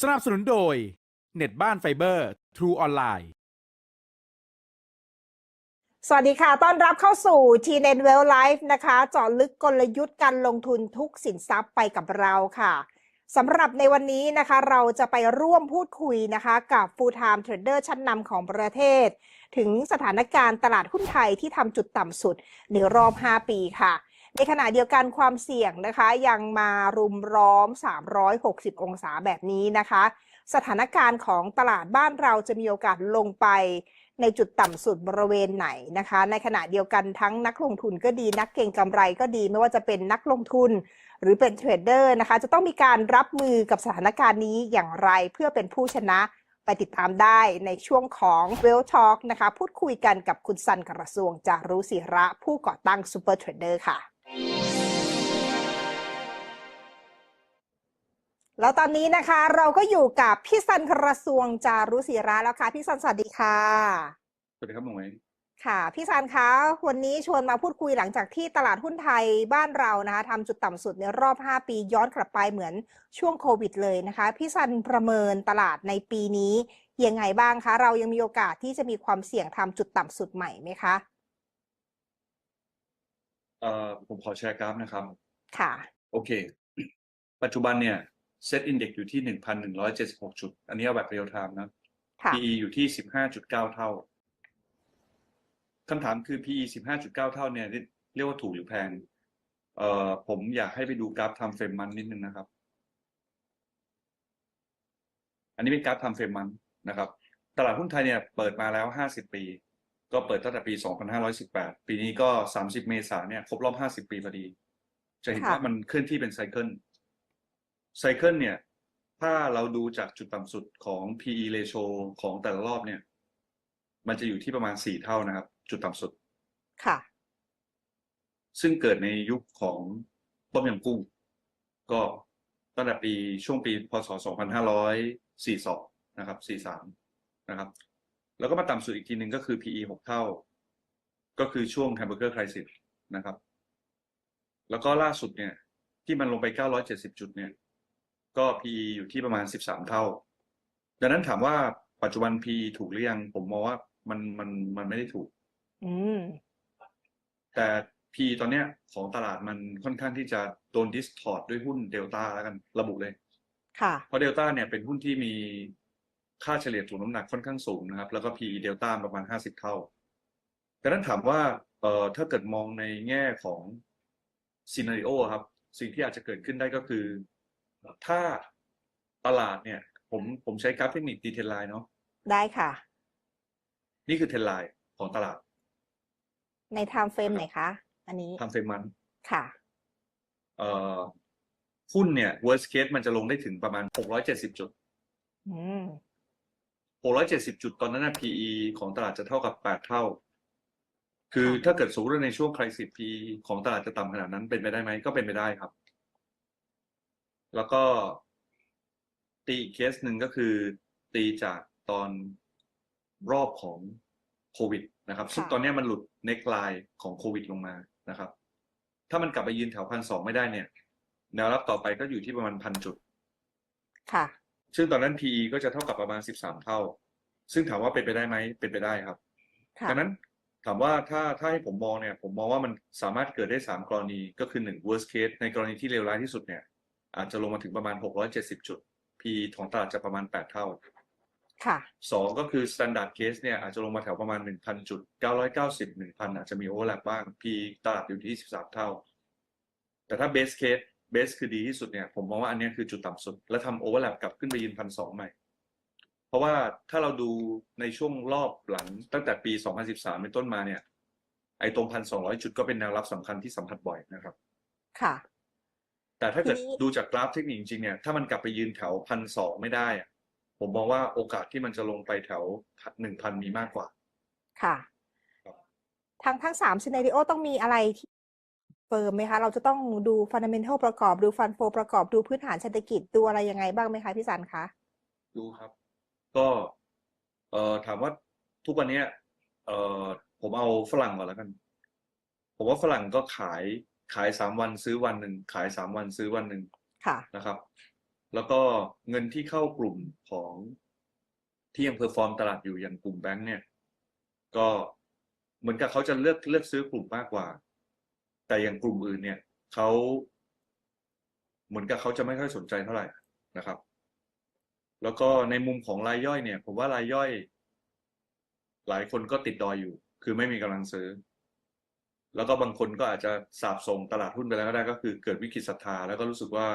สนับสนุนโดย เน็ตบ้านไฟเบอร์ True ออนไลน์ สวัสดีค่ะ ต้อนรับเข้าสู่ t n e t Well Life นะคะเจาะลึกกลยุทธ์การลงทุนทุกสินทรัพย์ไปกับเราค่ะสำหรับในวันนี้นะคะ เราจะไปร่วมพูดคุยนะคะ กับ Full Time Trader ชั้นนำของประเทศ ถึงสถานการณ์ตลาดหุ้นไทยที่ทำจุดต่ำสุดในรอบ 5 ปีค่ะ ในขณะเดียวกันความเสี่ยงนะคะยังมารุมล้อม 360 องศาแบบนี้นะคะ สถานการณ์ของตลาดบ้านเราจะมีโอกาสลงไปในจุดต่ำสุดบริเวณไหนนะคะ ในขณะเดียวกันทั้งนักลงทุนก็ดีนักเก็งกำไรก็ดี ไม่ว่าจะเป็นนักลงทุน หรือเป็นเทรดเดอร์นะคะ จะต้องมีการรับมือกับสถานการณ์นี้อย่างไรเพื่อเป็นผู้ชนะไปติดตามได้ในช่วงของ w e l l Talk นะคะ พูดคุยกันกับคุณสันกระทรวงจารุศิระผู้ก่อตั้ง Super Trader ค่ะ แล้วตอนนี้นะคะเราก็อยู่กับพี่สันกระทรวงจารุศิระแล้วค่ะ พี่สันสวัสดีค่ะ สวัสดีครับหมวยค่ะ พี่ซันคะวันนี้ชวนมาพูดคุยหลังจากที่ตลาดหุ้นไทยบ้านเรานะคะทำจุดต่ำสุดในรอบ 5 ปีย้อนกลับไปเหมือนช่วงโควิดเลยนะคะ พี่ซันประเมินตลาดในปีนี้ยังไงบ้างคะ เรายังมีโอกาสที่จะมีความเสี่ยงทำจุดต่ำสุดใหม่ไหมคะเอ่อผมขอแชร์กราฟนะครับ ค่ะ โอเค ปัจจุบันเนี่ย เซตอินเด็กอยู่ที่หนึ่งพันหนึ่งร้อยเจ็ดสิบหกจุด อันนี้เอาแบบเรียลไทม์นะค่ะ PE อยู่ที่สิบห้าจุดเก้าเท่าคำถามคือ PE สิบห้าจุดเก้าเท่าเนี่ยเรียเรียกว่าถูกหรือแพง เอ่อผมอยากให้ไปดูกราฟทำเฟรมมันนิดนึงนะครับ อันนี้เป็นกราฟทำเฟรมมันนะครับ ตลาดหุ้นไทยเนี่ยเปิดมาแล้วห้าสิบปี ก็เปิดตั้งแต่ปี2518ปีนี้ก็30เมษายนเนี่ยครบรอบ50ปีพอดี จะเห็นค่ะว่ามันเคลื่อนที่เป็นไซเคิล ไซเคิลเนี่ย ถ้าเราดูจากจุดต่ำสุดของ PE ratio ของแต่ละรอบเนี่ย มันจะอยู่ที่ประมาณ4เท่านะครับ จุดต่ำสุด ค่ะ ซึ่งเกิดในยุคของต้มยำกุ้ง ก็ตั้งแต่ปีช่วงปีพศ 2542 นะครับ 43 นะครับ แล้วก็มาต่ำสุดอีกทีหนึ่งก็คือ PE 6 เท่า ก็คือช่วง Hamburger Crisis นะครับ แล้วก็ล่าสุดเนี่ย ที่มันลงไป 970 จุดเนี่ย ก็ PE อยู่ที่ประมาณ 13 เท่า ดังนั้นถามว่าปัจจุบัน PE ถูกหรือยัง ผมมองว่ามันมันมันไม่ได้ถูก อืม แต่ PE ตอนเนี้ยของตลาดมันค่อนข้างที่จะโดนดิสทอร์ดด้วยหุ้นเดลต้าแล้วกันระบุเลย ค่ะ เพราะเดลต้าเนี่ยเป็นหุ้นที่มีค่าเฉลี่ยถูกน้ำหนักค่อนข้างสูงนะครับ แล้วก็ PE เดลต้าประมาณ 50 เท่าดังนั้นถามว่าเอ่อถ้าเกิดมองในแง่ของซีนาริโอครับ สิ่งที่อาจจะเกิดขึ้นได้ก็คือ ถ้าตลาดเนี่ย ผมผมใช้กราฟเทคนิคดีเทลไลน์เนาะได้ค่ะ นี่คือเทรนไลน์ของตลาด ใน time frame ไหนคะ อันนี้ทำเฟรมมันค่ะเอ่อหุ้นเนี่ย worst case มันจะลงได้ถึงประมาณ 670 จุดอืม670 จุดตอนนั้นนะ PE ของตลาดจะเท่ากับ 8 เท่า คือค่ะถ้าเกิดสมมติว่าในช่วง crisis PE ของตลาดจะต่ำขนาดนั้นเป็นไปได้ไหมก็เป็นไปได้ครับ แล้วก็ตีอีกเคสหนึ่งก็คือ ตีจากตอนรอบของโควิดนะครับซึ่งค่ะตอนเนี้ยมันหลุดเน็กไลน์ของโควิดลงมานะครับ ถ้ามันกลับไปยืนแถวพันสองไม่ได้เนี่ย แนวรับต่อไปก็อยู่ที่ประมาณพันจุด ค่ะ ซึ่งตอนนั้น PE ก็จะเท่ากับประมาณ13เท่า ซึ่งถามว่าเป็นไปได้ไหมเป็นไปได้ครับค่ะดังนั้นถามว่าถ้าถ้าให้ผมมองเนี่ย ผมมองว่ามันสามารถเกิดได้3กรณีก็คือ1 worst case ในกรณีที่เลวร้ายที่สุดเนี่ย อาจจะลงมาถึงประมาณ 670 จุด PE ของตลาดจะประมาณ 8 เท่า ค่ะ2ก็คือ standard case เนี่ยอาจจะลงมาแถวประมาณ 1,000 จุด 990 1,000 อาจจะมี overlap บ้าง PE ตลาดอยู่ที่ 13 เท่า แต่ถ้า base case base คือดีที่สุดเนี่ย ผมมองว่าอันเนี้ยคือจุดต่ำสุด และทำ overlap กลับขึ้นไปยืนพันสองใหม่ เพราะว่าถ้าเราดูในช่วงรอบหลังตั้งแต่ปี 2013 เป็นต้นมาเนี่ย ไอ้ตรงพันสองร้อยจุดก็เป็นแนวรับสำคัญที่สัมผัสบ่อยนะครับ ค่ะ แต่ถ้าเกิดทีนี้ดูจากกราฟเทคนิคจริงๆเนี่ยถ้ามันกลับไปยืนแถวพันสองไม่ได้อะผมมองว่าโอกาสที่มันจะลงไปแถวหนึ่งพันมีมากกว่า ค่ะครับทั้งทั้งสามซีนาริโอต้องมีอะไรที่เฟิร์มไหมคะ เราจะต้องดูฟันเดเมนทัลประกอบ ดูฟันโฟประกอบ ดูพื้นฐานเศรษฐกิจ ดูอะไรยังไงบ้างไหมคะพี่สันคะ ดูครับ ก็เอ่อถามว่าทุกวันเนี้ยเอ่อผมเอาฝรั่งก่อนแล้วกัน ผมว่าฝรั่งก็ขาย ขายสามวันซื้อวันหนึ่งขายสามวันซื้อวันหนึ่งค่ะ นะครับ แล้วก็เงินที่เข้ากลุ่มของที่ยังเพอร์ฟอร์มตลาดอยู่อย่างกลุ่มแบงก์เนี่ย ก็เหมือนกับเขาจะเลือกเลือกซื้อกลุ่มมากกว่า แต่อย่างกลุ่มอื่นเนี่ยเขาเหมือนกับเขาจะไม่ค่อยสนใจเท่าไหร่นะครับ แล้วก็ในมุมของรายย่อยเนี่ย ผมว่ารายย่อย หลายคนก็ติดดอยอยู่ คือไม่มีกำลังซื้อ แล้วก็บางคนก็อาจจะสาบส่งตลาดหุ้นไปแล้วก็ได้ก็คือเกิดวิกฤตศรัทธาแล้วก็รู้สึกว่า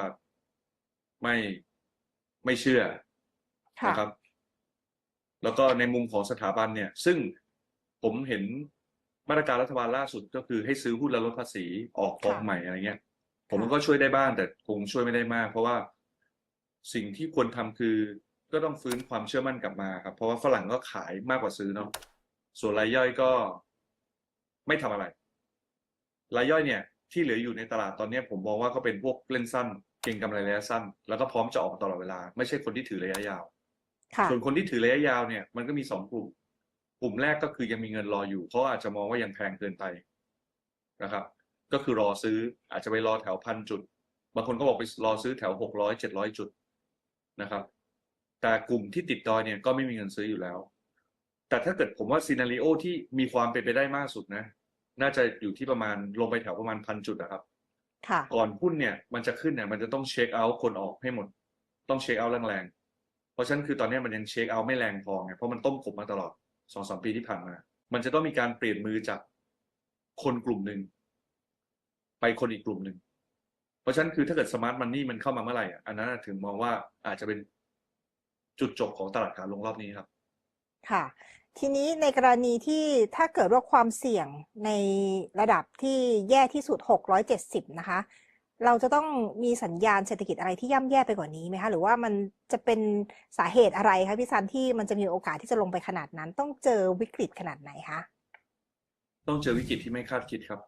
ไม่ไม่เชื่อค่ะนะครับ แล้วก็ในมุมของสถาบันเนี่ย ซึ่งผมเห็นมาตรการรัฐบาลล่าสุดก็คือให้ซื้อหุ้นแล้วลดภาษีออกกองค่ะใหม่อะไรเงี้ย ผมค่ะก็ช่วยได้บ้างแต่คงช่วยไม่ได้มาก เพราะว่าสิ่งที่ควรทำคือก็ต้องฟื้นความเชื่อมั่นกลับมาครับ เพราะว่าฝรั่งก็ขายมากกว่าซื้อเนาะส่วนรายย่อยก็ไม่ทำอะไร รายย่อยเนี่ยที่เหลืออยู่ในตลาดตอนเนี้ยผมมองว่าก็เป็นพวกเล่นสั้น เก็งกำไรระยะสั้น แล้วก็พร้อมจะออกตลอดเวลา ไม่ใช่คนที่ถือระยะยาวค่ะส่วนคนที่ถือระยะยาวเนี่ยมันก็มีสองกลุ่ม กลุ่มแรกก็คือยังมีเงินรออยู่เขาอาจจะมองว่ายังแพงเกินไปนะครับ ก็คือรอซื้ออาจจะไปรอแถวพันจุด บางคนก็บอกไปรอซื้อแถวหกร้อยเจ็ดร้อยจุดนะครับ แต่กลุ่มที่ติดดอยเนี่ยก็ไม่มีเงินซื้ออยู่แล้ว แต่ถ้าเกิดผมว่าซีนารีโอที่มีความเป็นไปได้มากสุดนะ น่าจะอยู่ที่ประมาณลงไปแถวประมาณพันจุดนะครับ ค่ะ ก่อนหุ้นเนี่ยมันจะขึ้นเนี่ยมันจะต้องเช็คเอาท์คนออกให้หมด ต้องเช็คเอาท์แรงๆ เพราะฉะนั้นคือตอนนี้มันยังเช็คเอาท์ไม่แรงพอไงเพราะมันต้มขมมาตลอดสองสามปีที่ผ่านมา มันจะต้องมีการเปลี่ยนมือจากคนกลุ่มหนึ่งไปคนอีกกลุ่มหนึ่ง เพราะฉะนั้นคือถ้าเกิดสมาร์ทมันนี่มันเข้ามาเมื่อไหร่อะอันนั้นนะถึงมองว่าอาจจะเป็นจุดจบของตลาดการลงรอบนี้ครับ ค่ะ ทีนี้ในกรณีที่ถ้าเกิดว่าความเสี่ยงในระดับที่แย่ที่สุด 670 นะคะ เราจะต้องมีสัญญาณเศรษฐกิจอะไรที่ย่ำแย่ไปกว่านี้ไหมคะ หรือว่ามันจะเป็นสาเหตุอะไรคะพี่ซันที่มันจะมีโอกาสที่จะลงไปขนาดนั้น ต้องเจอวิกฤตขนาดไหนคะ ต้องเจอวิกฤตที่ไม่คาดคิดครับ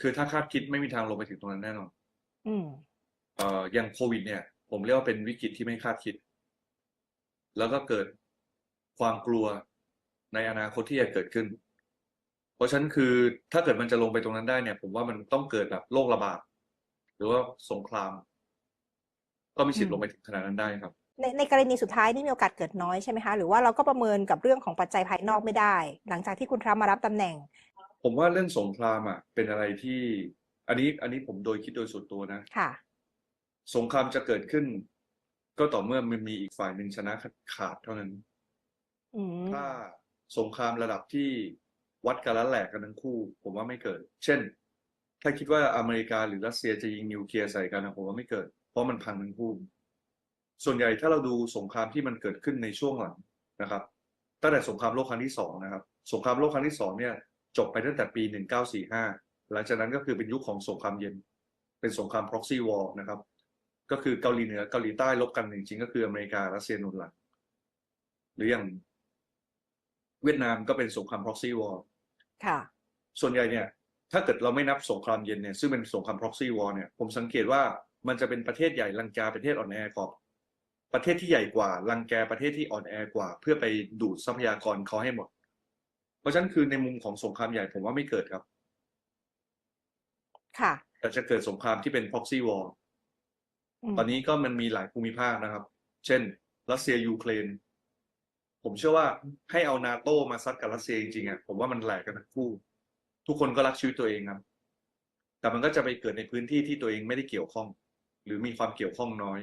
คือถ้าคาดคิดไม่มีทางลงไปถึงตรงนั้นแน่นอน อืมเอ่ออย่างโควิด เนี่ย ผมเรียกว่าเป็นวิกฤตที่ไม่คาดคิด แล้วก็เกิด ความกลัวในอนาคตที่จะเกิดขึ้น เพราะฉะนั้นคือถ้าเกิดมันจะลงไปตรงนั้นได้เนี่ย ผมว่ามันต้องเกิดแบบโรคระบาดหรือว่าสงคราม ก็มีสิทธิ์อืมลงไปถึงขนาดนั้นได้ครับ ในในกรณีสุดท้ายนี่มีโอกาสเกิดน้อยใช่ไหมคะ หรือว่าเราก็ประเมินกับเรื่องของปัจจัยภายนอกไม่ได้ หลังจากที่คุณทรัมป์มารับตำแหน่ง ผมว่าเรื่องสงครามอะ เป็นอะไรที่ อันนี้ อันนี้ผมโดยคิดโดยส่วนตัวนะค่ะ สงครามจะเกิดขึ้น ก็ต่อเมื่อมันมีอีกฝ่ายหนึ่งชนะขาดเท่านั้นอืม ถ้าสงครามระดับที่วัดกันแล้วแหลกกันทั้งคู่ ผมว่าไม่เกิด เช่น ถ้าคิดว่าอเมริกาหรือรัสเซียจะยิงนิวเคลียร์ใส่กันผมว่าไม่เกิด เพราะมันพังทั้งคู่ ส่วนใหญ่ถ้าเราดูสงครามที่มันเกิดขึ้นในช่วงหลังนะครับ ตั้งแต่สงครามโลกครั้งที่สองนะครับ สงครามโลกครั้งที่สองเนี่ย จบไปตั้งแต่ปี 1945 หลังจากนั้นก็คือเป็นยุคของสงครามเย็น เป็นสงคราม proxy war นะครับ ก็คือเกาหลีเหนือเกาหลีใต้ลบกันจริงๆก็คืออเมริการัสเซียหนุนหลังหรืออย่าง เวียดนามก็เป็นสงคราม proxy war ค่ะ ส่วนใหญ่เนี่ย ถ้าเกิดเราไม่นับสงครามเย็นเนี่ยซึ่งเป็นสงคราม proxy war เนี่ยผมสังเกตว่ามันจะเป็นประเทศใหญ่รังแกประเทศอ่อนแอกว่าประเทศที่ใหญ่กว่ารังแกประเทศที่อ่อนแอกว่า เพื่อไปดูดทรัพยากรเขาให้หมด เพราะฉะนั้นคือในมุมของสงครามใหญ่ผมว่าไม่เกิดครับ ค่ะ แต่จะเกิดสงครามที่เป็น proxy war มตอนนี้ก็มันมีหลายภูมิภาคนะครับ เช่น รัสเซียยูเครน ผมเชื่อว่าให้เอานาโต้มาซัดกับรัสเซียจริงๆอะผมว่ามันแหลกกันทั้งคู่ ทุกคนก็รักชีวิตตัวเองครับ แต่มันก็จะไปเกิดในพื้นที่ที่ตัวเองไม่ได้เกี่ยวข้อง หรือมีความเกี่ยวข้องน้อย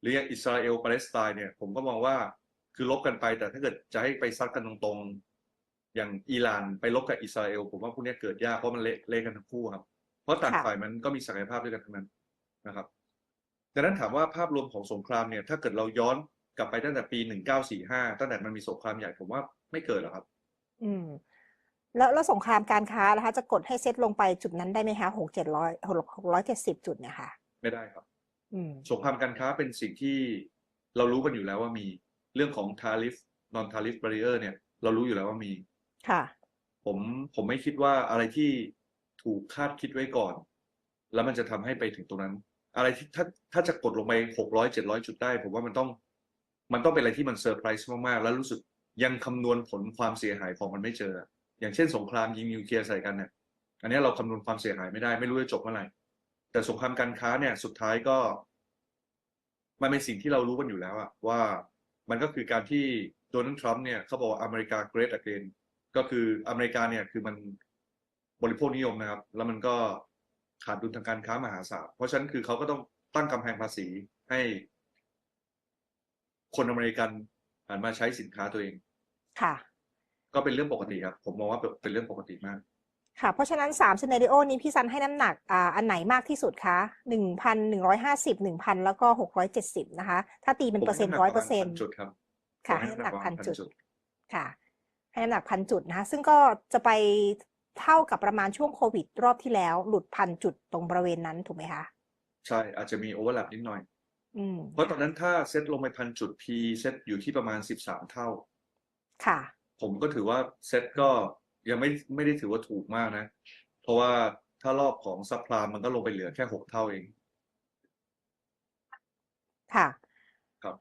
หรืออย่างอิสราเอลปาเลสไตน์เนี่ย ผมก็มองว่าคือลบกันไป แต่ถ้าเกิดจะให้ไปซัดกันตรงๆ อย่างอิหร่านไปลบกับอิสราเอลผมว่าพวกนี้เกิดยากเพราะมันเละเละกันทั้งคู่ครับเพราะต่างฝ่ายมันก็มีศักยภาพด้วยกันทั้งนั้นนะครับดังนั้นถามว่าภาพรวมของสงครามเนี่ย ถ้าเกิดเราย้อน กลับไปตั้งแต่ปี1945ตั้งแต่มันมีสงครามใหญ่ผมว่าไม่เกิดหรอกครับ อืม แล้วแล้วสงครามการค้านะคะ จะกดให้เซ็ตลงไปจุดนั้นได้ไหมคะหกเจ็ดร้อยหกหกร้อยเจ็ดสิบจุดเนี่ยค่ะ ไม่ได้ครับอืมสงครามการค้าเป็นสิ่งที่เรารู้กันอยู่แล้วว่ามีเรื่องของ tariff non tariff barrier เนี่ย เรารู้อยู่แล้วว่ามีค่ะ ผมผมไม่คิดว่าอะไรที่ถูกคาดคิดไว้ก่อน แล้วมันจะทำให้ไปถึงตรงนั้น อะไรที่ถ้าถ้าจะกดลงไปหกร้อยเจ็ดร้อยจุดได้ ผมว่ามันต้อง มันต้องเป็นอะไรที่มันเซอร์ไพรส์มากๆ แล้วรู้สึกยังคำนวณผลความเสียหายของมันไม่เจอ อย่างเช่นสงครามยิงนิวเคลียร์ใส่กันเนี่ยอันนี้เราคำนวณความเสียหายไม่ได้ ไม่รู้จะจบเมื่อไหร่แต่สงครามการค้าเนี่ยสุดท้ายก็ มันเป็นสิ่งที่เรารู้กันอยู่แล้วอะว่ามันก็คือการที่โดนัลด์ทรัมป์เนี่ยเขาบอกว่าอเมริกา great again ก็คืออเมริกาเนี่ยคือมันบริโภคนิยมนะครับ แล้วมันก็ขาดดุลทางการค้ามหาศาลเพราะฉะนั้นคือเขาก็ต้องตั้งกำแพงภาษีให้ คนอเมริกันหันมาใช้สินค้าตัวเอง ค่ะ ก็เป็นเรื่องปกติครับ ผมมองว่าเป็นเรื่องปกติมาก ค่ะ เพราะฉะนั้นสามซีนาริโอนี้พี่ซันให้น้ำหนักอ่าอันไหนมากที่สุดคะหนึ่งพันหนึ่งร้อยห้าสิบหนึ่งพันแล้วก็หกร้อยเจ็ดสิบนะคะ ถ้าตีเป็นผมเปอร์เซ็นต์ให้ร้อยำเปปอระร์เซ็นมาณต์พันจุดครับ ค่ะผมให้น้ำหนักประมาณพันจุดจุด ค่ะ ให้น้ำหนักพันจุดนะคะ ซึ่งก็จะไปเท่ากับประมาณช่วงโควิดรอบที่แล้ว หลุดพันจุดตรงบริเวณนั้นถูกไหมคะ ใช่ อาจจะมีโอเวอร์แลปนิดหน่อย อืม เพราะตอนนั้นถ้าเซตลงไปพันจุด P เซตอยู่ที่ประมาณสิบสามเท่า ค่ะ ผมก็ถือว่าเซตก็ยังไม่ไม่ได้ถือว่าถูกมากนะ เพราะว่าถ้ารอบของซัพพลายมันก็ลงไปเหลือแค่หกเท่าเอง ค่ะ ครับ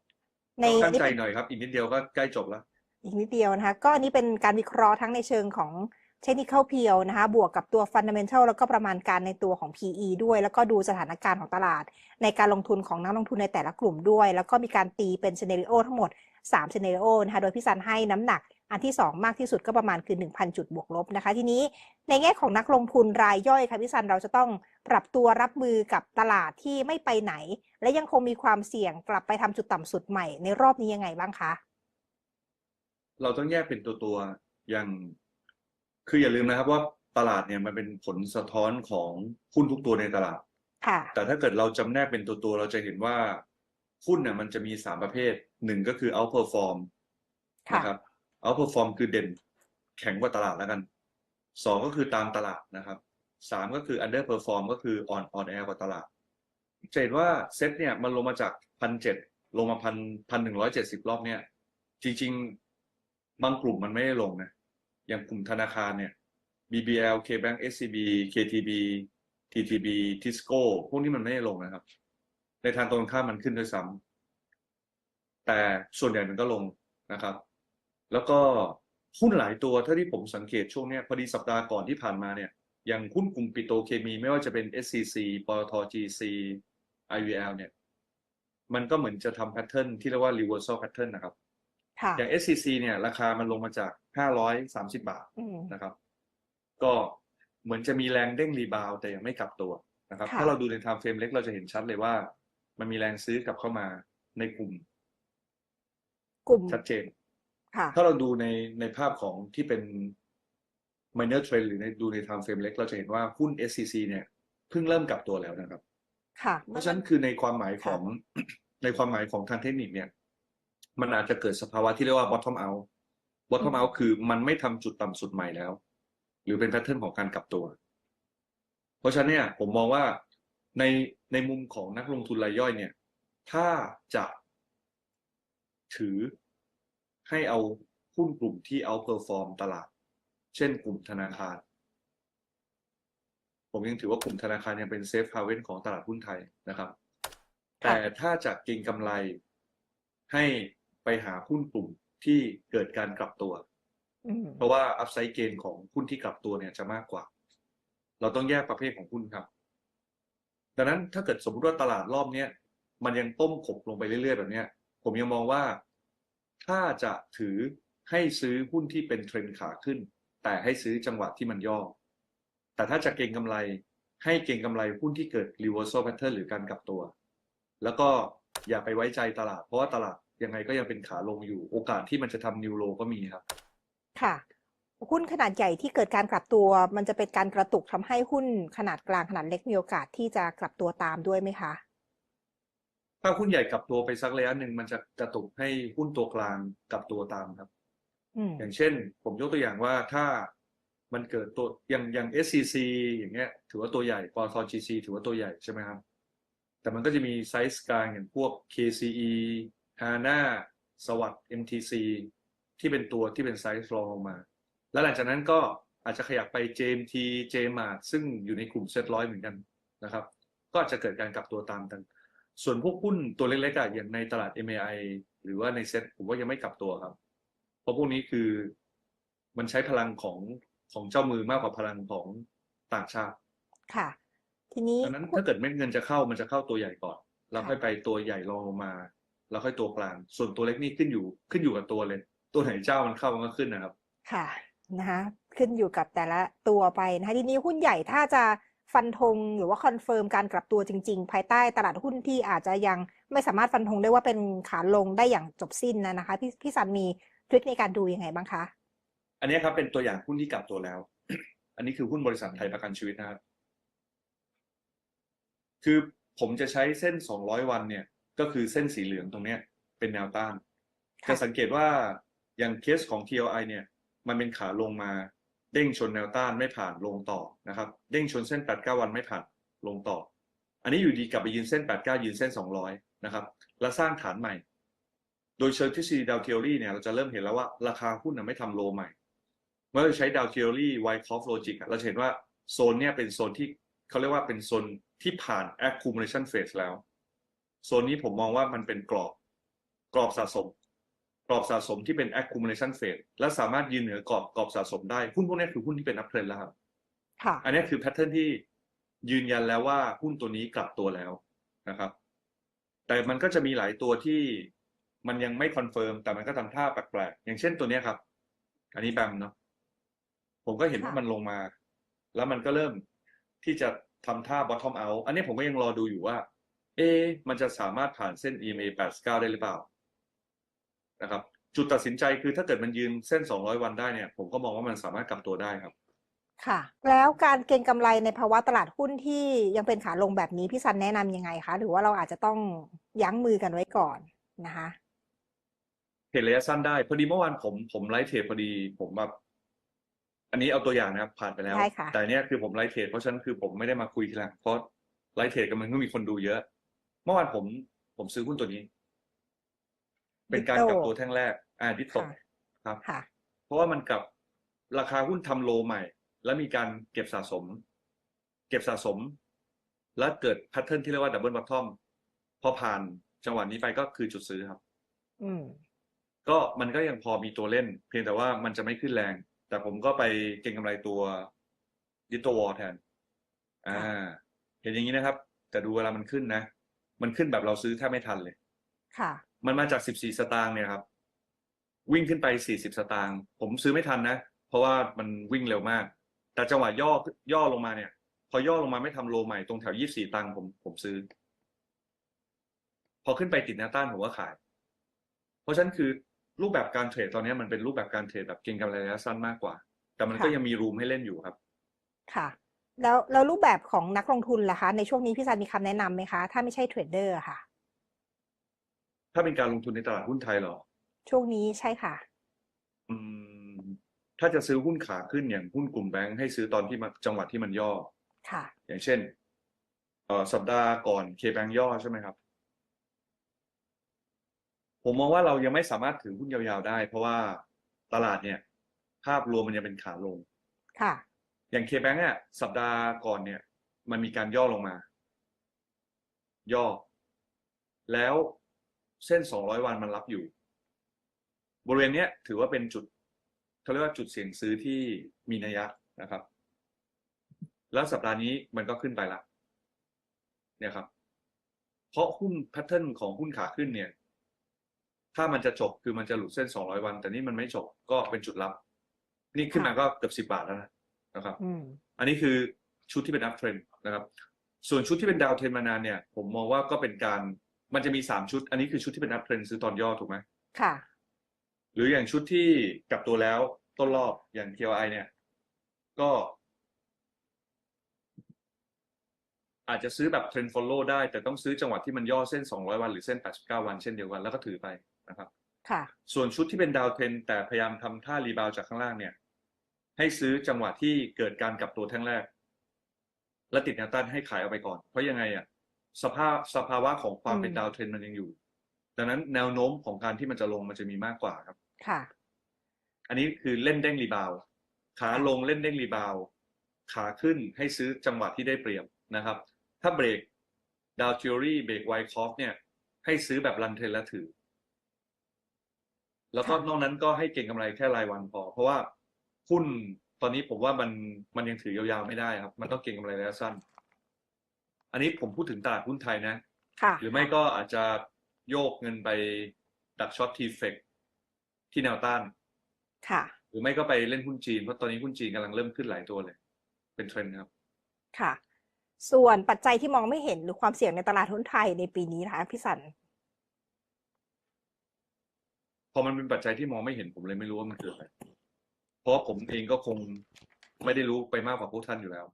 ในก็อัตั้นงนี้ใจเป็นหน่อยครับ อีกนิดเดียวก็ใกล้จบแล้ว อีกนิดเดียวนะคะ ก็อันนี้เป็นการวิเคราะห์ทั้งในเชิงของ technical เพียวนะคะ บวกกับตัว fundamental แล้วก็ประมาณการในตัวของ PE ด้วย แล้วก็ดูสถานการณ์ของตลาด ในการลงทุนของนักลงทุนในแต่ละกลุ่มด้วย แล้วก็มีการตีเป็น scenario ทั้งหมด3 scenario นะคะ โดยพี่ซันให้น้ำหนักอันที่ 2 มากที่สุดก็ประมาณคือ 1,000 จุดบวกลบนะคะ ทีนี้ในแง่ของนักลงทุนรายย่อยค่ะพี่ซันเราจะต้องปรับตัวรับมือกับตลาดที่ไม่ไปไหน และยังคงมีความเสี่ยงกลับไปทำจุดต่ำสุดใหม่ในรอบนี้ยังไงบ้างคะ เราต้องแยกเป็นตัวตัวอย่าง คืออย่าลืมนะครับว่าตลาดเนี่ยมันเป็นผลสะท้อนของหุ้นทุกตัวในตลาด ค่ะ แต่ถ้าเกิดเราจำแนกเป็นตัวตัวๆเราจะเห็นว่าหุ้นเนี่ยมันจะมีสามประเภทหนึ่งก็คือ outperform ค่ะนะครับ outperform คือเด่นแข็งกว่าตลาดแล้วกันสองก็คือตามตลาดนะครับสามก็คือ underperform ก็คืออ่อนอ่อนแอกว่าตลาดจะเห็นว่าเซ็ตเนี่ยมันลงมาจากพันเจ็ดลงมาพันพันหนึ่งร้อยเจ็ดสิบรอบเนี่ย จริง ๆ บางกลุ่มมันไม่ได้ลงนะ อย่างกลุ่มธนาคารเนี่ย BBL KBank SCB KTB TTB Tisco พวกนี้มันไม่ได้ลงนะครับ ในทางตรงข้ามมันขึ้นด้วยซ้ำแต่ส่วนใหญ่มันก็ลงนะครับ แล้วก็หุ้นหลายตัวเท่าที่ผมสังเกตช่วงนี้พอดีสัปดาห์ก่อนที่ผ่านมาเนี่ยอย่างหุ้นกลุ่มปิโตเคมี ไม่ว่าจะเป็น SCC ปตท GC IVL เนี่ย มันก็เหมือนจะทำแพทเทิร์นที่เรียกว่า reversal pattern นะครับ อย่าง SCC เนี่ยราคามันลงมาจาก 530 บาทอืมนะครับ ก็เหมือนจะมีแรงเด้งรีบาวด์แต่ยังไม่กลับตัวนะครับค่ะถ้าเราดูใน time frame เล็กเราจะเห็นชัดเลยว่า มันมีแรงซื้อกลับเข้ามาในกลุ่ม กลุ่มชัดเจนค่ะถ้าเราดูในในภาพของที่เป็น minor trend หรือในดูใน time frame เล็ก เราจะเห็นว่าหุ้น SCC เนี่ยเพิ่งเริ่มกลับตัวแล้วนะครับ ค่ะ เพราะฉะนั้นคือในความหมายของในความหมายของทางเทคนิคเนี่ย มันอาจจะเกิดสภาวะที่เรียกว่า bottom out bottom out คือมันไม่ทำจุดต่ำสุดใหม่แล้ว หรือเป็นแพทเทิร์นของการกลับตัว เพราะฉะนั้นเนี่ยผมมองว่าในในมุมของนักลงทุนรายย่อยเนี่ย ถ้าจะถือให้เอาหุ้นกลุ่มที่ outperform ตลาด เช่นกลุ่มธนาคาร ผมยังถือว่ากลุ่มธนาคารยังเป็นเซฟฮาเวนของตลาดหุ้นไทยนะครับ แต่ถ้าจะเก็งกำไรให้ ไปหาหุ้นกลุ่มที่เกิดการกลับตัวอืมเพราะว่าอัพไซด์เกนของหุ้นที่กลับตัวเนี่ยจะมากกว่า เราต้องแยกประเภทของหุ้นครับ ดังนั้นถ้าเกิดสมมติว่าตลาดรอบเนี้ยมันยังต้มขบลงไปเรื่อยๆ แบบเนี้ย ผมยังมองว่าถ้าจะถือให้ซื้อหุ้นที่เป็นเทรนด์ขาขึ้น แต่ให้ซื้อจังหวะที่มันย่อ แต่ถ้าจะเก็งกำไรให้เก็งกำไรหุ้นที่เกิด reversal pattern หรือการกลับตัว แล้วก็อย่าไปไว้ใจตลาด เพราะว่าตลาด ยังไงก็ยังเป็นขาลงอยู่ โอกาสที่มันจะทำนิวโลก็มีครับ ค่ะ หุ้นขนาดใหญ่ที่เกิดการกลับตัว มันจะเป็นการกระตุกทำให้หุ้นขนาดกลางขนาดเล็กมีโอกาสที่จะกลับตัวตามด้วยไหมคะ ถ้าหุ้นใหญ่กลับตัวไปสักระยะหนึ่งมันจะกระตุกให้หุ้นตัวกลางกลับตัวตามครับอืมอย่างเช่น ผมยกตัวอย่างว่าถ้ามันเกิดตัวอย่างอย่าง SCC อย่างเงี้ย ถือว่าตัวใหญ่ปตท GC ถือว่าตัวใหญ่ใช่ไหมครับ แต่มันก็จะมีไซส์กลางอย่างพวก KCE HANA สวัสด์ MTC ที่เป็นตัวที่เป็นไซส์รองลงมา แล้วหลังจากนั้นก็อาจจะขยับไป JMT JMart ซึ่งอยู่ในกลุ่มเซ็ตร้อยเหมือนกันนะครับ ก็อาจจะเกิดการกลับตัวตามกัน ส่วนพวกหุ้นตัวเล็กๆอะอย่างในตลาด MAI หรือว่าในเซ็ตผมว่ายังไม่กลับตัวครับ เพราะพวกนี้คือมันใช้พลังของของเจ้ามือมากกว่าพลังของต่างชาติ ค่ะ ทีนี้ดังนั้นหุ้นถ้าเกิดเม็ดเงินจะเข้ามันจะเข้าตัวใหญ่ก่อน แล้วค่อยไปตัวใหญ่รองลงมา แล้วค่อยตัวกลาง ส่วนตัวเล็กนี่ขึ้นอยู่ขึ้นอยู่กับตัวเลย ตัวไหนเจ้ามันเข้ามันก็ขึ้นนะครับ ค่ะนะคะขึ้นอยู่กับแต่ละตัวไปนะคะทีนี้หุ้นใหญ่ถ้าจะฟันธงหรือว่าคอนเฟิร์มการกลับตัวจริง ๆ ภายใต้ตลาดหุ้นที่อาจจะยังไม่สามารถฟันธงได้ว่าเป็นขาลงได้อย่างจบสิ้นนะนะคะ พี่พี่สันมีทริคในการดูยังไงบ้างคะ อันนี้ครับเป็นตัวอย่างหุ้นที่กลับตัวแล้ว อันนี้คือหุ้นบริษัทไทยประกันชีวิตนะครับ คือผมจะใช้เส้น 200 วันเนี่ย ก็คือเส้นสีเหลืองตรงเนี้ยเป็นแนวต้านค่ะจะสังเกตว่าอย่างเคสของ TLI เนี่ย มันเป็นขาลงมาเด้งชนแนวต้านไม่ผ่านลงต่อนะครับ เด้งชนเส้น 89 วันไม่ผ่านลงต่อ อันนี้อยู่ดีกลับไปยืนเส้น 89 ยืนเส้น 200 นะครับ แล้วสร้างฐานใหม่ โดยเชิงทฤษฎีดาวเทอรี่เนี่ยเราจะเริ่มเห็นแล้วว่าราคาหุ้นน่ะไม่ทำโลใหม่ เมื่อเราใช้ดาวเทอรี่ไวคอฟโลจิกเราจะเห็นว่าโซนเนี่ยเป็นโซนที่เขาเรียกว่าเป็นโซนที่ผ่าน accumulation phase แล้ว โซนนี้ผมมองว่ามันเป็นกรอบกรอบสะสม กรอบสะสมที่เป็น accumulation phase และสามารถยืนเหนือกรอบกรอบสะสมได้ หุ้นพวกนี้คือหุ้นที่เป็น uptrend แล้วครับค่ะอันนี้คือแพทเทิร์นที่ยืนยันแล้วว่าหุ้นตัวนี้กลับตัวแล้วนะครับ แต่มันก็จะมีหลายตัวที่มันยังไม่คอนเฟิร์มแต่มันก็ทำท่าแปลกๆอย่างเช่นตัวเนี้ยครับ อันนี้แบมเนาะผมก็เห็นว่าค่ะมันลงมา แล้วมันก็เริ่มที่จะทำท่า bottom out อันนี้ผมก็ยังรอดูอยู่ว่า เอ๊ะมันจะสามารถผ่านเส้น EMA 89 ได้หรือเปล่านะครับ จุดตัดสินใจคือถ้าเกิดมันยืนเส้น 200 วันได้เนี่ย ผมก็มองว่ามันสามารถกลับตัวได้ครับ ค่ะ แล้วการเก็งกำไรในภาวะตลาดหุ้นที่ยังเป็นขาลงแบบนี้ พี่ซันแนะนำยังไงคะ หรือว่าเราอาจจะต้องยั้งมือกันไว้ก่อนนะคะเทรดระยะสั้นได้ พอดีเมื่อวานผมผมไลฟ์เทรดพอดีผมแบบอันนี้เอาตัวอย่างนะครับ ผ่านไปแล้วได้ค่ะแต่เนี้ยคือผมไลฟ์เทรดเพราะฉะนั้นคือผมไม่ได้มาคุยทีหลังเพราะไลฟ์เทรดกันมันก็มีคนดูเยอะ เมื่อวานผม ผมซื้อหุ้นตัวนี้ เป็นการ Ditto กลับตัวแท่งแรก อ่าดิโตค่ะครับค่ะเพราะว่ามันกลับราคาหุ้นทำโลใหม่ แล้วมีการเก็บสะสม เก็บสะสม แล้วเกิดแพทเทิร์นที่เรียกว่าดับเบิลบัตทอมพอผ่านจังหวะนี้ไปก็คือจุดซื้อครับ อืมก็มันก็ยังพอมีตัวเล่น เพียงแต่ว่ามันจะไม่ขึ้นแรง แต่ผมก็ไปเก็งกำไรตัวดิโตวอลแทน อ่า เห็นอย่างนี้นะครับ แต่ดูเวลามันขึ้นนะ มันขึ้นแบบเราซื้อแทบไม่ทันเลย ค่ะ มันมาจาก 14 สตางค์เนี่ยครับ วิ่งขึ้นไป 40 สตางค์ผมซื้อไม่ทันนะ เพราะว่ามันวิ่งเร็วมาก แต่จังหวะย่อย่อลงมาเนี่ย พอย่อลงมาไม่ทำโลใหม่ตรงแถว 24 ตังค์ผมผมซื้อ พอขึ้นไปติดแนวต้านผมก็ขาย เพราะฉะนั้นคือรูปแบบการเทรดตอนนี้มันเป็นรูปแบบการเทรดแบบเก็งกำไรระยะสั้นมากกว่า แต่มันก็ค่ะยังมีรูมให้เล่นอยู่ครับ ค่ะ แล้วแล้วรูปแบบของนักลงทุนล่ะคะ ในช่วงนี้พี่ซันมีคำแนะนำไหมคะ ถ้าไม่ใช่เทรดเดอร์อะค่ะ ถ้าเป็นการลงทุนในตลาดหุ้นไทยเหรอ ช่วงนี้ใช่ค่ะ อืม ถ้าจะซื้อหุ้นขาขึ้นอย่างหุ้นกลุ่มแบงค์ให้ซื้อตอนที่มันจังหวะที่มันย่อ ค่ะ อย่างเช่นเอ่อสัปดาห์ก่อนเคแบงย่อใช่ไหมครับ ผมมองว่าเรายังไม่สามารถถือหุ้นยาวๆได้ เพราะว่าตลาดเนี่ย ภาพรวมมันยังเป็นขาลง ค่ะ อย่างเคแบงเนี่ยสัปดาห์ก่อนเนี่ย มันมีการย่อลงมา ย่อ แล้วเส้น 200 วันมันรับอยู่ บริเวณเนี้ยถือว่าเป็นจุดเขาเรียกว่าจุดเสี่ยงซื้อที่มีนัยยะนะครับ แล้วสัปดาห์นี้มันก็ขึ้นไปละเนี่ยครับ เพราะหุ้นแพทเทิร์นของหุ้นขาขึ้นเนี่ย ถ้ามันจะจบคือมันจะหลุดเส้น 200 วัน แต่นี่มันไม่จบก็เป็นจุดรับ นี่ขึ้นมาก็เกือบ10บาทแล้วนะ นะครับอืมอันนี้คือชุดที่เป็นอัพเทรนนะครับ ส่วนชุดที่เป็นดาวเทรนมานานเนี่ย ผมมองว่าก็เป็นการมันจะมีสามชุด อันนี้คือชุดที่เป็นอัพเทรนซื้อตอนย่อถูกไหมค่ะ หรืออย่างชุดที่กลับตัวแล้วต้นรอบอย่าง TLI เนี่ย ก็ อาจจะซื้อแบบเทรน follow ได้ แต่ต้องซื้อจังหวะที่มันย่อเส้น 200 วัน หรือเส้น 89 วันเช่นเดียวกันแล้วก็ถือไปนะครับ ค่ะ ส่วนชุดที่เป็นดาวเทรนแต่พยายามทำท่ารีบาวจากข้างล่างเนี่ย ให้ซื้อจังหวะที่เกิดการกลับตัวแท่งแรก และติดแนวต้านให้ขายเอาไปก่อน เพราะยังไงอะสภาพสภาวะของความเป็นอืมดาวเทรนมันยังอยู่ ดังนั้นแนวโน้มของการที่มันจะลงมันจะมีมากกว่าครับ ค่ะ อันนี้คือเล่นเด้งรีบาว ขาค่ะลงเล่นเด้งรีบาว ขาขึ้นให้ซื้อจังหวะที่ได้เปรียบนะครับ ถ้าเบรกดาวจิวรี่เบรกไวคอฟเนี่ย ให้ซื้อแบบรันเทรนและถือ แล้วก็นอกนั้นก็ให้เก่งกำไรแค่รายวันพอ เพราะว่า หุ้นตอนนี้ผมว่ามันมันยังถือยาวๆไม่ได้ครับ มันต้องเก่งกำไรระยะสั้น อันนี้ผมพูดถึงตลาดหุ้นไทยนะ ค่ะ หรือไม่ก็อาจจะโยกเงินไปดักช็อตทีเฟกที่แนวต้าน ค่ะ หรือไม่ก็ไปเล่นหุ้นจีน เพราะตอนนี้หุ้นจีนกำลังเริ่มขึ้นหลายตัวเลย เป็นเทรนด์ครับ ค่ะ ส่วนปัจจัยที่มองไม่เห็นหรือความเสี่ยงในตลาดหุ้นไทยในปีนี้นะคะพี่สัน พอมันเป็นปัจจัยที่มองไม่เห็นผมเลยไม่รู้ว่ามันคืออะไร เพราะผมเองก็คงไม่ได้รู้ไปมากกว่าพวกท่านอยู่แล้ว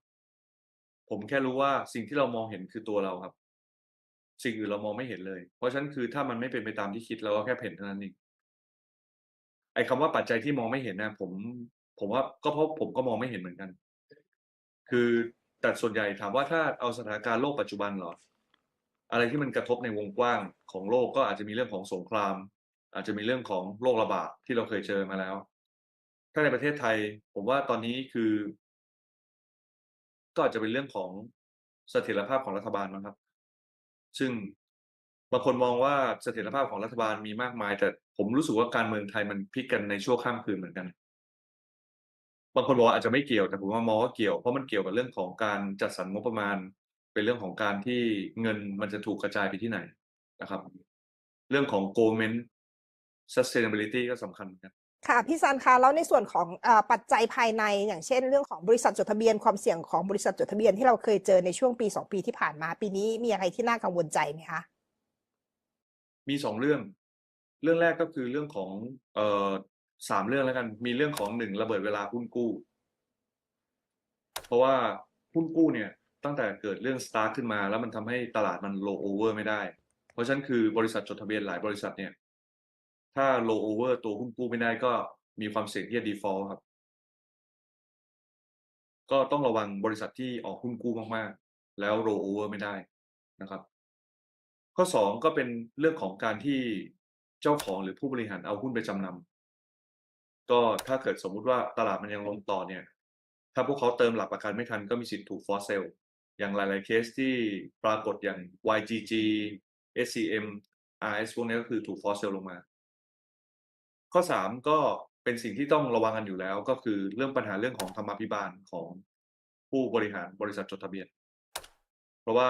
ผมแค่รู้ว่าสิ่งที่เรามองเห็นคือตัวเราครับ สิ่งอื่นเรามองไม่เห็นเลย เพราะฉะนั้นคือถ้ามันไม่เป็นไปตามที่คิดเราก็แค่เพ่นเท่านั้นเองไอ้คำว่าปัจจัยที่มองไม่เห็นนะผมผมว่าก็เพราะผมก็มองไม่เห็นเหมือนกัน คือแต่ส่วนใหญ่ถามว่าถ้าเอาสถานการณ์โลกปัจจุบันหรอ อะไรที่มันกระทบในวงกว้างของโลกก็อาจจะมีเรื่องของสงคราม อาจจะมีเรื่องของโรคระบาดที่เราเคยเจอมาแล้ว ถ้าในประเทศไทย ผมว่าตอนนี้คือ ก็อาจจะเป็นเรื่องของเสถียรภาพของรัฐบาลมั้งครับ ซึ่งบางคนมองว่าเสถียรภาพของรัฐบาลมีมากมาย แต่ผมรู้สึกว่าการเมืองไทยมันพลิกกันในชั่วข้ามคืนเหมือนกัน บางคนบอกว่าอาจจะไม่เกี่ยวแต่ผมว่ามองว่าเกี่ยวเพราะมันเกี่ยวกับเรื่องของการจัดสรรงบประมาณ เป็นเรื่องของการที่เงินมันจะถูกกระจายไปที่ไหนนะครับ เรื่องของ government sustainability ก็สำคัญเหมือนกัน ค่ะพี่ซันคะแล้วในส่วนของอปัจจัยภายในอย่างเช่น เรื่องของบริษัทจดทะเบียนความเสี่ยงของบริษัทจดทะเบียนที่เราเคยเจอในช่วงปีสองปีที่ผ่านมา ปีนี้มีอะไรที่น่ากังวลใจไหมคะมีสองเรื่อง เรื่องแรกก็คือเรื่องของเอ่อสามเรื่องแล้วกัน มีเรื่องของหนึ่งระเบิดเวลาหุ้นกู้ เพราะว่าหุ้นกู้เนี่ยตั้งแต่เกิดเรื่องสตาร์ขึ้นมา แล้วมันทำให้ตลาดมันโลโอเวอร์ไม่ได้ เพราะฉะนั้นคือบริษัทจดทะเบียนหลายบริษัทเนี่ย ถ้าโลโอเวอร์ตัวหุ้นกู้ไม่ได้ก็มีความเสี่ยงที่จะ default ครับ ก็ต้องระวังบริษัทที่ออกหุ้นกู้มากๆ แล้วโลโอเวอร์ไม่ได้นะครับ ข้อสองก็เป็นเรื่องของการที่เจ้าของหรือผู้บริหารเอาหุ้นไปจำนำก็ถ้าเกิดสมมุติว่าตลาดมันยังลงต่อเนี่ย ถ้าพวกเขาเติมหลักประกันไม่ทันก็มีสิทธิ์ถูกฟอสเซลอย่างหลาย ๆ เคสที่ปรากฏอย่าง YGG SCM RS พวกนี้ก็คือถูกฟอสเซลลงมา ข้อสามก็เป็นสิ่งที่ต้องระวังกันอยู่แล้ว ก็คือเรื่องปัญหาเรื่องของธรรมาภิบาลของผู้บริหารบริษัทจดทะเบียน เพราะว่า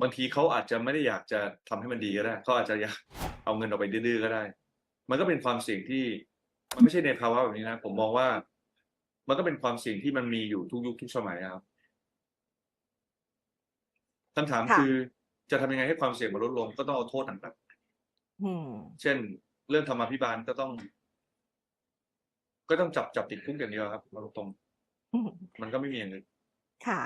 บางทีเขาอาจจะไม่ได้อยากจะทำให้มันดีก็ได้เขาอาจจะอยากเอาเงินออกไปดื้อๆก็ได้ มันก็เป็นความเสี่ยงที่มันไม่ใช่ในภาวะแบบนี้นะ ผมมองว่า มันก็เป็นความเสี่ยงที่มันมีอยู่ทุกยุคทุกสมัยอะครับคำถามค่ะคือจะทำยังไงให้ความเสี่ยงมันลดลงก็ต้องเอาโทษหนักอืมๆเช่น เรื่องธรรมาภิบาลก็ต้อง ก็ต้องจับจับติดคุกอย่างเดียวครับเอาตรงๆมันก็ไม่มีอย่างอื่นค่ะ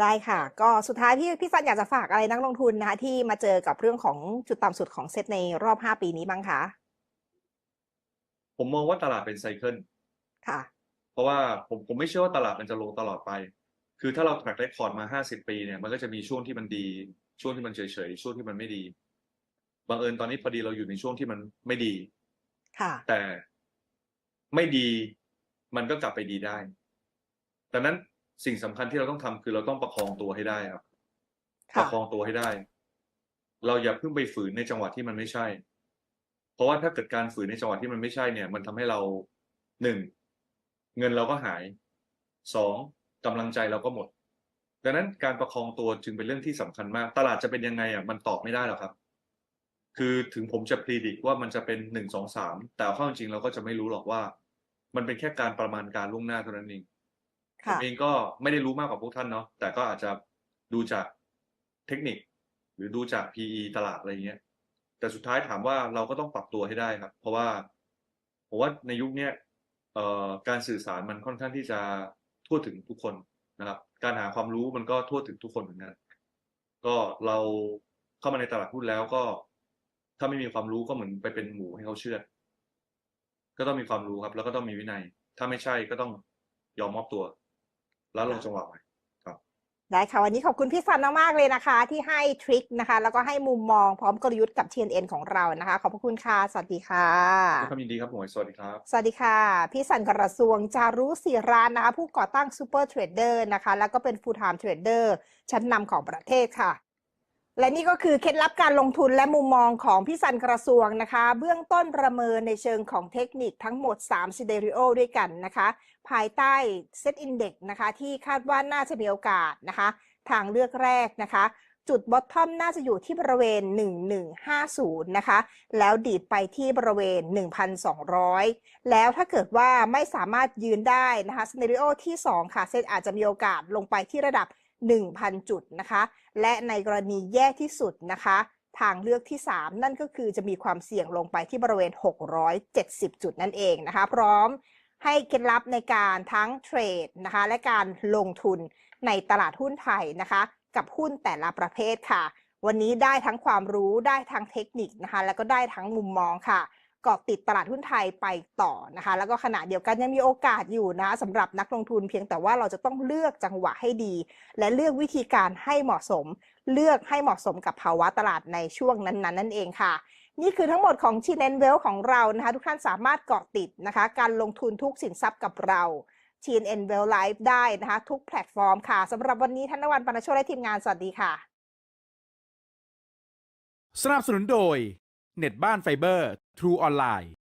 ได้ค่ะ ก็สุดท้ายพี่พี่ซันอยากจะฝากอะไรนักลงทุนนะคะที่มาเจอกับเรื่องของจุดต่ำสุดของเซตในรอบห้าปีนี้บ้างคะผมมองว่าตลาดเป็นไซเคิลค่ะ เพราะว่าผมผมไม่เชื่อว่าตลาดมันจะลงตลอดไป คือถ้าเราแทร็กเรคคอร์ดมาห้าสิบปีเนี่ยมันก็จะมีช่วงที่มันดี ช่วงที่มันเฉยๆช่วงที่มันไม่ดี บังเอิญตอนนี้พอดีเราอยู่ในช่วงที่มันไม่ดี ค่ะ แต่ไม่ดีมันก็กลับไปดีได้ดังนั้นสิ่งสำคัญที่เราต้องทำคือเราต้องประคองตัวให้ได้ครับปค่ะระคองตัวให้ได้ เราอย่าเพิ่งไปฝืนในจังหวะที่มันไม่ใช่ เพราะว่าถ้าเกิดการฝืนในจังหวะที่มันไม่ใช่เนี่ย มันทำให้เราหนึ่งเงินเราก็หายสองกำลังใจเราก็หมด ดังนั้นการประคองตัวจึงเป็นเรื่องที่สำคัญมาก ตลาดจะเป็นยังไงอะมันตอบไม่ได้หรอกครับ คือถึงผมจะพรีดิกว่ามันจะเป็นหนึ่งสองสามแต่เอาเข้าจริงๆเราก็จะไม่รู้หรอกว่า มันเป็นแค่การประมาณการล่วงหน้าเท่านั้นเองผมค่ะเองก็ไม่ได้รู้มากกว่าพวกท่านเนาะแต่ก็อาจจะดูจากเทคนิค หรือดูจาก PE ตลาดอะไรเงี้ย แต่สุดท้ายถามว่าเราก็ต้องปรับตัวให้ได้ครับ เพราะว่าผมว่าในยุคเนี้ยเอ่อการสื่อสารมันค่อนข้างที่จะทั่วถึงทุกคนนะครับ การหาความรู้มันก็ทั่วถึงทุกคนเหมือนกันก็เราเข้ามาในตลาดหุ้นแล้วก็ ถ้าไม่มีความรู้ก็เหมือนไปเป็นหมูให้เขาเชื่อดก็ต้องมีความรู้ครับ แล้วก็ต้องมีวินัย ถ้าไม่ใช่ก็ต้องยอมมอบตัว แล้วลงจังหวะใหม่ได้ค่ะ วันนี้ขอบคุณพี่ซันมากๆเลยนะคะ ที่ให้ทริคนะคะ แล้วก็ให้มุมมองพร้อมกลยุทธ์กับ TNN ของเรานะคะ ขอบพระคุณค่ะ สวัสดีค่ะด้วยความยินดีครับผมสวัสดีครับ สวัสดีค่ะ พี่สันกระทรวงจารุศิรานนะคะ ผู้ก่อตั้ง Super Trader นะคะ แล้วก็เป็น Full Time Trader ชั้นนำของประเทศค่ะ และนี่ก็คือเคล็ดลับการลงทุนและมุมมองของพี่สันกระทรวงนะคะ เบื้องต้นประเมินในเชิงของเทคนิคทั้งหมด3ซีเ e ริโอด้วยกันนะคะ ภายใต้เซตอินเด็กนะคะ ที่คาดว่าน่าจะมีโอกาสนะคะ ทางเลือกแรกนะคะ จุดบอททอมน่าจะอยู่ที่บริเวณ 1150 นะคะ แล้วดีดไปที่บริเวณ 1,200 แล้วถ้าเกิดว่าไม่สามารถยืนได้นะคะซีนารีโอที่ 2 ค่ะ เซตอาจจะมีโอกาสลงไปที่ระดับ 1,000 จุดนะคะ และในกรณีแย่ที่สุดนะคะ ทางเลือกที่ 3 นั่นก็คือจะมีความเสี่ยงลงไปที่บริเวณ 670 จุดนั่นเองนะคะ พร้อมให้เคล็ดลับในการทั้งเทรดนะคะ และการลงทุนในตลาดหุ้นไทยนะคะ กับหุ้นแต่ละประเภทค่ะ วันนี้ได้ทั้งความรู้ได้ทั้งเทคนิคนะคะ แล้วก็ได้ทั้งมุมมองค่ะ เกาะติดตลาดหุ้นไทยไปต่อนะคะ แล้วก็ขณะเดียวกันยังมีโอกาสอยู่นะสำหรับนักลงทุนเพียงแต่ว่าเราจะต้องเลือกจังหวะให้ดี และเลือกวิธีการให้เหมาะสม เลือกให้เหมาะสมกับภาวะตลาดในช่วงนั้นๆนั่นเองค่ะนี่คือทั้งหมดของชีเนนเวลของเรานะคะ ทุกท่านสามารถเกาะติดนะคะ การลงทุนทุกสินทรัพย์กับเรา TNN Well Life ได้นะคะ ทุกแพลตฟอร์มค่ะสำหรับวันนี้ธนวันปนโชคและทีมงานสวัสดีค่ะ สนับสนุนโดย เน็ตบ้านไฟเบอร์ True ออนไลน์